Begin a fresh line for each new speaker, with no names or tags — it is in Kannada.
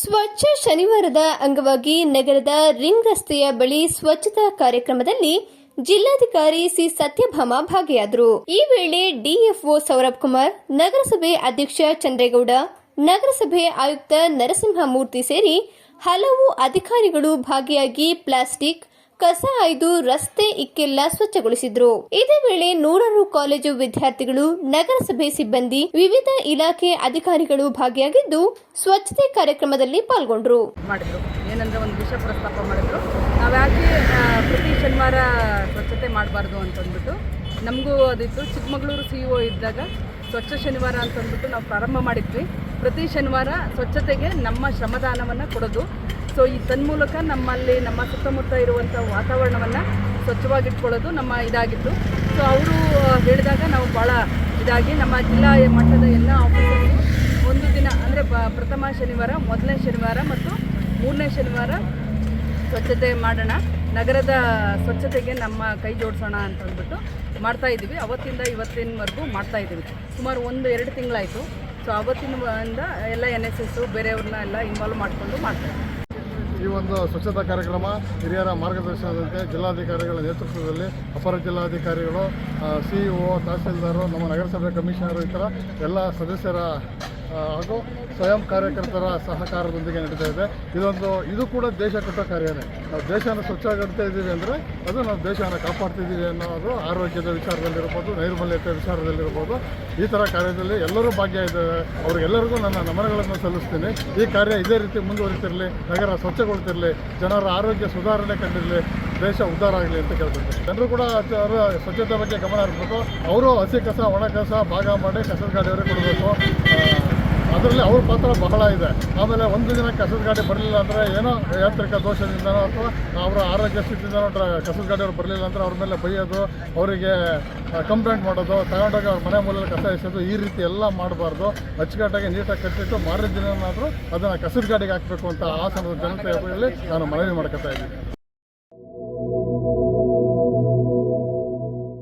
ಸ್ವಚ್ಛ ಶನಿವಾರದ ಅಂಗವಾಗಿ ನಗರದ ರಿಂಗ್ ರಸ್ತೆಯ ಬಳಿ ಸ್ವಚ್ಛತಾ ಕಾರ್ಯಕ್ರಮದಲ್ಲಿ ಜಿಲ್ಲಾಧಿಕಾರಿ ಸಿ ಸತ್ಯಭಾಮ ಭಾಗಿಯಾದರು. ಈ ವೇಳೆ ಡಿಎಫ್ಒ ಸೌರಭ್ ಕುಮಾರ್, ನಗರಸಭೆ ಅಧ್ಯಕ್ಷ ಚಂದ್ರೇಗೌಡ, ನಗರಸಭೆ ಆಯುಕ್ತ ನರಸಿಂಹಮೂರ್ತಿ ಸೇರಿ ಹಲವು ಅಧಿಕಾರಿಗಳು ಭಾಗಿಯಾಗಿ ಪ್ಲಾಸ್ಟಿಕ್ ಕಸ ಆಯ್ದು ರಸ್ತೆ ಇಕ್ಕೆಲ್ಲ ಸ್ವಚ್ಛಗೊಳಿಸಿದ್ರು. ಇದೇ ವೇಳೆ ನೂರಾರು ಕಾಲೇಜು ವಿದ್ಯಾರ್ಥಿಗಳು, ನಗರಸಭೆ ಸಿಬ್ಬಂದಿ, ವಿವಿಧ ಇಲಾಖೆ ಅಧಿಕಾರಿಗಳು ಭಾಗಿಯಾಗಿದ್ದು ಸ್ವಚ್ಛತೆ ಕಾರ್ಯಕ್ರಮದಲ್ಲಿ ಪಾಲ್ಗೊಂಡ್ರು.
ಮಾಡಿದ್ರು. ಏನಂದ್ರೆ ಒಂದು ವಿಷಯ ಪ್ರಸ್ತಾಪ ಮಾಡಿದ್ರು. ನಾವು ಯಾಕೆ ಪ್ರತಿ ಶನಿವಾರ ಸ್ವಚ್ಛತೆ ಮಾಡಬಾರ್ದು ಅಂತಂದ್ಬಿಟ್ಟು, ನಮಗೂ ಅದಿತ್ತು. ಚಿಕ್ಕಮಗಳೂರು ಸಿ ಒ ಇದ್ದಾಗ ಸ್ವಚ್ಛ ಶನಿವಾರ ಅಂತಂದ್ಬಿಟ್ಟು ನಾವು ಪ್ರಾರಂಭ ಮಾಡಿದ್ವಿ. ಪ್ರತಿ ಶನಿವಾರ ಸ್ವಚ್ಛತೆಗೆ ನಮ್ಮ ಶ್ರಮದಾನವನ್ನು ಕೊಡೋದು. ಸೊ ಈ ತನ್ಮೂಲಕ ನಮ್ಮಲ್ಲಿ ನಮ್ಮ ಸುತ್ತಮುತ್ತ ಇರುವಂಥ ವಾತಾವರಣವನ್ನು ಸ್ವಚ್ಛವಾಗಿಟ್ಕೊಳ್ಳೋದು ನಮ್ಮ ಇದಾಗಿತ್ತು ಸೊ ಅವರು ಹೇಳಿದಾಗ ನಾವು ಭಾಳ ಇದಾಗಿ ನಮ್ಮ ಜಿಲ್ಲಾ ಮಟ್ಟದ ಎಲ್ಲ ಆಫೀಸರ್ಸು ಒಂದು ದಿನ, ಅಂದರೆ ಪ್ರಥಮ ಶನಿವಾರ, ಮೊದಲನೇ ಶನಿವಾರ ಮತ್ತು ಮೂರನೇ ಶನಿವಾರ ಸ್ವಚ್ಛತೆ ಮಾಡೋಣ. ನಗರದ ಸ್ವಚ್ಛತೆಗೆ ನಮ್ಮ ಕೈ ಜೋಡಿಸೋಣ ಅಂತ ಅಂದ್ಬಿಟ್ಟು ಮಾಡ್ತಾ ಅವತ್ತಿಂದ ಇವತ್ತಿನವರೆಗೂ ಮಾಡ್ತಾ ಇದ್ದೀವಿ. ಸುಮಾರು ಒಂದು, ಎರಡು ತಿಂಗಳಾಯಿತು. ಸೊ ಆವತ್ತಿನಿಂದ ಎಲ್ಲ ಎನ್ ಎಸ್ ಎಸ್ಸು ಬೇರೆಯವ್ರನ್ನ ಎಲ್ಲ ಇನ್ವಾಲ್ವ್ ಮಾಡಿಕೊಂಡು ಮಾಡ್ತಾರೆ.
ಈ ಒಂದು ಸ್ವಚ್ಛತಾ ಕಾರ್ಯಕ್ರಮ ಹಿರಿಯರ ಮಾರ್ಗದರ್ಶನದಂತೆ ಜಿಲ್ಲಾಧಿಕಾರಿಗಳ ನೇತೃತ್ವದಲ್ಲಿ ಅಪರ ಜಿಲ್ಲಾಧಿಕಾರಿಗಳು ಸಿಇಒ ಒ ತಹಸೀಲ್ದಾರು, ನಮ್ಮ ನಗರಸಭೆ ಕಮಿಷನರು ಈ ಥರ ಎಲ್ಲ ಸದಸ್ಯರ ಹಾಗೂ ಸ್ವಯಂ ಕಾರ್ಯಕರ್ತರ ಸಹಕಾರದೊಂದಿಗೆ ನಡೀತಾ ಇದೆ. ಇದೊಂದು, ಇದು ಕೂಡ ದೇಶ ಕಟ್ಟೋ ಕಾರ್ಯನೇ ನಾವು ದೇಶನ ಸ್ವಚ್ಛವಾಗಿಡ್ತಾ ಇದ್ದೀವಿ ಅಂದರೆ ಅದು ನಾವು ದೇಶನ ಕಾಪಾಡ್ತಿದ್ದೀವಿ ಅನ್ನೋದು ಆರೋಗ್ಯದ ವಿಚಾರದಲ್ಲಿರ್ಬೋದು ನೈರ್ಮಲ್ಯತೆ ವಿಚಾರದಲ್ಲಿರ್ಬೋದು. ಈ ಥರ ಕಾರ್ಯದಲ್ಲಿ ಎಲ್ಲರೂ ಭಾಗ್ಯ ಇದ್ದಾರೆ ಅವ್ರಿಗೆಲ್ಲರಿಗೂ ನನ್ನ ನಮನಗಳನ್ನು ಸಲ್ಲಿಸ್ತೀನಿ. ಈ ಕಾರ್ಯ ಇದೇ ರೀತಿ ಮುಂದುವರಿತಿರಲಿ, ನಗರ ಸ್ವಚ್ಛಗೊಳ್ತಿರಲಿ, ಜನರ ಆರೋಗ್ಯ ಸುಧಾರಣೆ ಕಂಡಿರಲಿ, ದೇಶ ಉದ್ಧಾರ ಆಗಲಿ ಅಂತ ಕೇಳ್ತೀನಿ ಜನರು ಕೂಡ ಸ್ವಚ್ಛತೆ ಬಗ್ಗೆ ಗಮನ ಹರಿಸ್ಬೇಕು. ಅವರು ಹಸಿ ಕಸ, ಒಣ ಕಸ, ಭಾಗ ಮಾಡಿ ಕಸದ ಗಾಡಿಯವರೇ ಕೊಡಬೇಕು. ಅದರಲ್ಲಿ ಅವ್ರ ಪಾತ್ರ ಬಹಳ ಇದೆ. ಆಮೇಲೆ ಒಂದು ದಿನ ಕಸದ ಗಾಡಿ ಬರಲಿಲ್ಲ ಅಂದರೆ ಏನೋ ಯಾಂತ್ರಿಕ ದೋಷದಿಂದನೋ ಅಥವಾ ಅವರ ಆರೋಗ್ಯ ಸ್ಥಿತಿಯಿಂದನೋ ಕಸದ ಗಾಡಿ ಅವ್ರು ಬರಲಿಲ್ಲ ಅಂದರೆ ಅವ್ರ ಮೇಲೆ ಬೈಯೋದು, ಅವರಿಗೆ ಕಂಪ್ಲೇಂಟ್ ಮಾಡೋದು, ತಗೊಂಡೋಗಿ ಅವ್ರ ಮನೆ ಮೂಲಕ ಕಸ ಎಸೆಯೋದು, ಈ ರೀತಿ ಎಲ್ಲ ಮಾಡಬಾರ್ದು. ಅಚ್ಚುಕಟ್ಟಾಗಿ ನೀಟಾಗಿ ಕಟ್ಟಿಟ್ಟು ಮಾರನೇ ದಿನನಾದರೂ ಅದನ್ನು ಕಸದ ಗಾಡಿಗೆ ಹಾಕಬೇಕು ಅಂತ ಹಾಸನದ ಜನತೆಯಲ್ಲಿ ನಾನು ಮನವಿ ಮಾಡ್ಕೊತಾ ಇದ್ದೀನಿ.